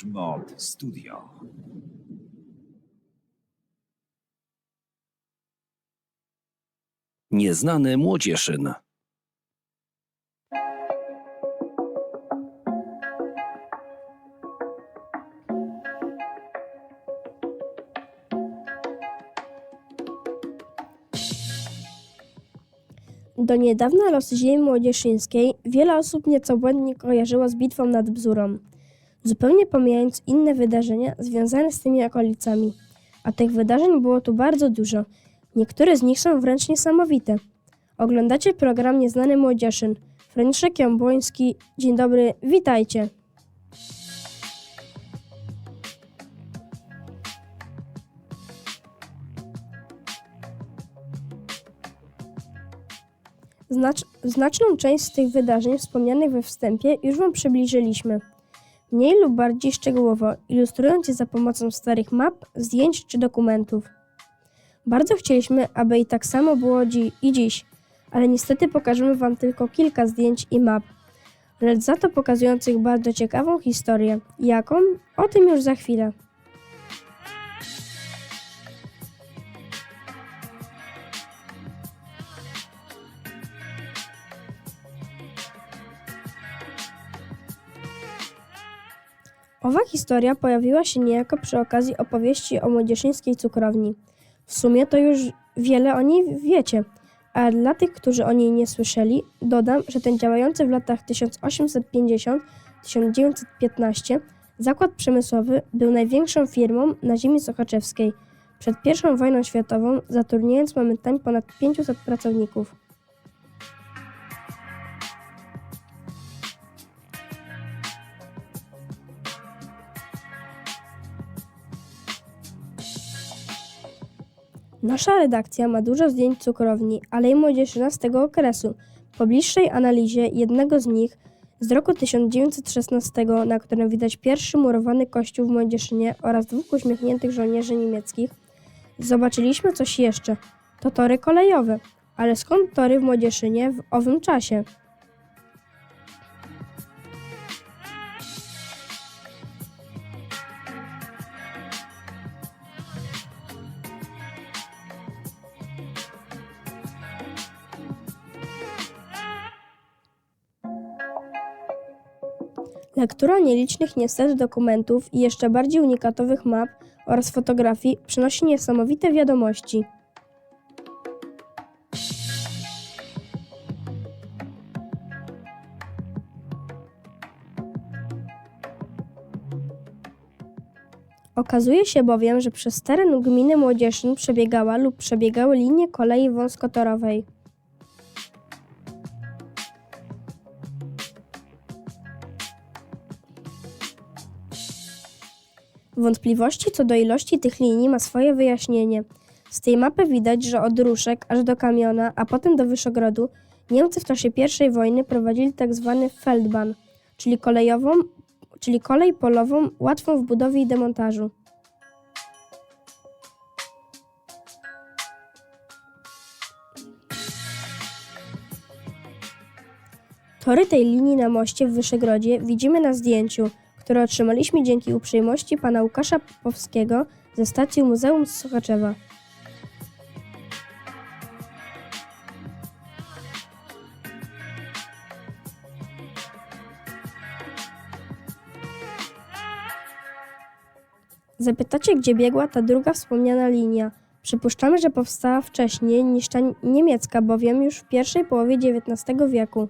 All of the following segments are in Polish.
Flash Mod Studio. Nieznany młodzieszyn. Do niedawna losy ziemi młodzieszyńskiej wiele osób nieco błędnie kojarzyło z bitwą nad Bzurą, zupełnie pomijając inne wydarzenia związane z tymi okolicami. A tych wydarzeń było tu bardzo dużo. Niektóre z nich są wręcz niesamowite. Oglądacie program Nieznany Młodzieszyn. Franciszek Jambłoński. Dzień dobry, witajcie. Znacz, znaczną część z tych wydarzeń wspomnianych we wstępie już Wam przybliżyliśmy. Mniej lub bardziej szczegółowo, ilustrując je za pomocą starych map, zdjęć czy dokumentów. Bardzo chcieliśmy, aby i tak samo było dzi- i dziś, ale niestety pokażemy Wam tylko kilka zdjęć i map, lecz za to pokazujących bardzo ciekawą historię. Jaką? O tym już za chwilę. Owa historia pojawiła się niejako przy okazji opowieści o młodzieżyńskiej cukrowni. W sumie to już wiele o niej wiecie, a dla tych, którzy o niej nie słyszeli, dodam, że ten działający w latach 1850-1915 zakład przemysłowy był największą firmą na ziemi sochaczewskiej. Przed I wojną światową zatrudniając momentami ponad 500 pracowników. Nasza redakcja ma dużo zdjęć cukrowni, ale i młodzieżyna z tego okresu. Po bliższej analizie jednego z nich z roku 1916, na którym widać pierwszy murowany kościół w Młodzieszynie oraz dwóch uśmiechniętych żołnierzy niemieckich, zobaczyliśmy coś jeszcze. To tory kolejowe. Ale skąd tory w Młodzieszynie w owym czasie? Lektura nielicznych niestety dokumentów i jeszcze bardziej unikatowych map oraz fotografii przynosi niesamowite wiadomości. Okazuje się bowiem, że przez teren gminy Młodzieszyn przebiegała lub przebiegały linie kolei wąskotorowej. Wątpliwości co do ilości tych linii ma swoje wyjaśnienie. Z tej mapy widać, że od Ruszek aż do Kamiona, a potem do Wyszogrodu Niemcy w czasie I wojny prowadzili tzw. Feldbahn, czyli kolejową, czyli kolej polową łatwą w budowie i demontażu. Tory tej linii na moście w Wyszegrodzie widzimy na zdjęciu, które otrzymaliśmy dzięki uprzejmości pana Łukasza Popowskiego ze stacji Muzeum Sochaczewa. Zapytacie, gdzie biegła ta druga wspomniana linia. Przypuszczamy, że powstała wcześniej niż ta niemiecka, bowiem już w pierwszej połowie XIX wieku.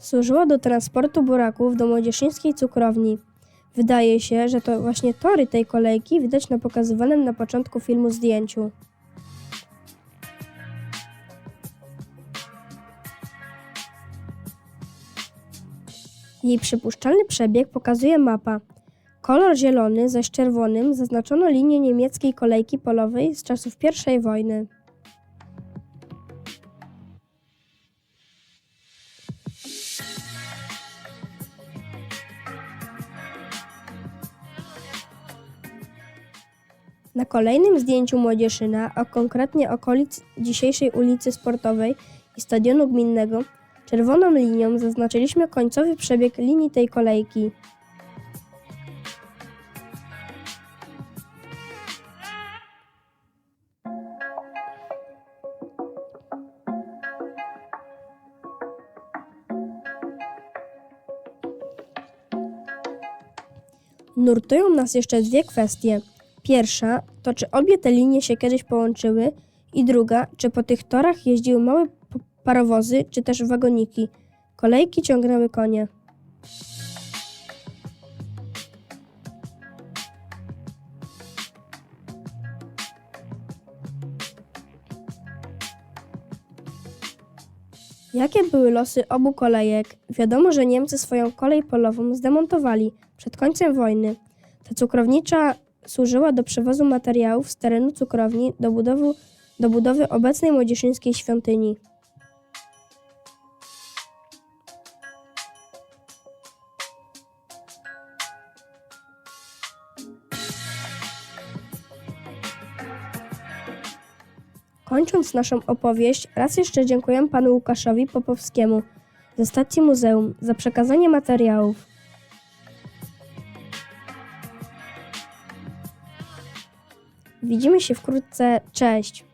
Służyło do transportu buraków do młodzieżyńskiej cukrowni. Wydaje się, że to właśnie tory tej kolejki widać na pokazywanym na początku filmu zdjęciu. Jej przypuszczalny przebieg pokazuje mapa. Kolor zielony zaś czerwonym zaznaczono linię niemieckiej kolejki polowej z czasów I wojny. Na kolejnym zdjęciu Młodzieszyna, a konkretnie okolic dzisiejszej ulicy Sportowej, i stadionu gminnego, czerwoną linią zaznaczyliśmy końcowy przebieg linii tej kolejki. Nurtują nas jeszcze dwie kwestie. Pierwsza to, czy obie te linie się kiedyś połączyły, i druga, czy po tych torach jeździły małe parowozy, czy też wagoniki. Kolejki ciągnęły konie. Jakie były losy obu kolejek? Wiadomo, że Niemcy swoją kolej polową zdemontowali przed końcem wojny. Ta cukrownicza służyła do przewozu materiałów z terenu cukrowni do budowy, do budowy obecnej młodzieżyńskiej świątyni. Kończąc naszą opowieść, raz jeszcze dziękuję panu Łukaszowi Popowskiemu ze stacji muzeum za przekazanie materiałów. Widzimy się wkrótce. Cześć!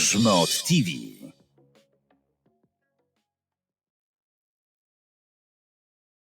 Grzmot TV.